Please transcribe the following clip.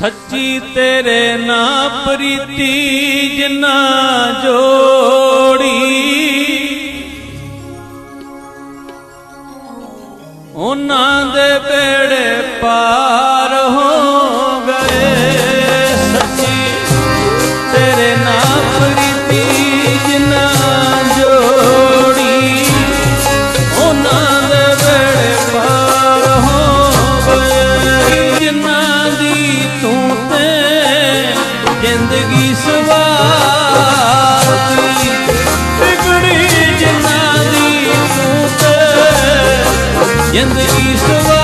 ਸੱਚੀ ਤੇਰੇ ਨਾਂ ਪ੍ਰੀਤੀ ਜਿਨਾ ਜੋੜੀ। ਉਹਨਾਂ ਦੇ ਬੇੜੇ ਜ਼ਿੰਦਗੀ ਸਵਾਰਤੀ। ਵਿਗੜੀ ਜਿਨ੍ਹਾਂ ਦੀ ਤੂੰ ਤੇ ਜ਼ਿੰਦਗੀ ਸਵਾਰਤੀ।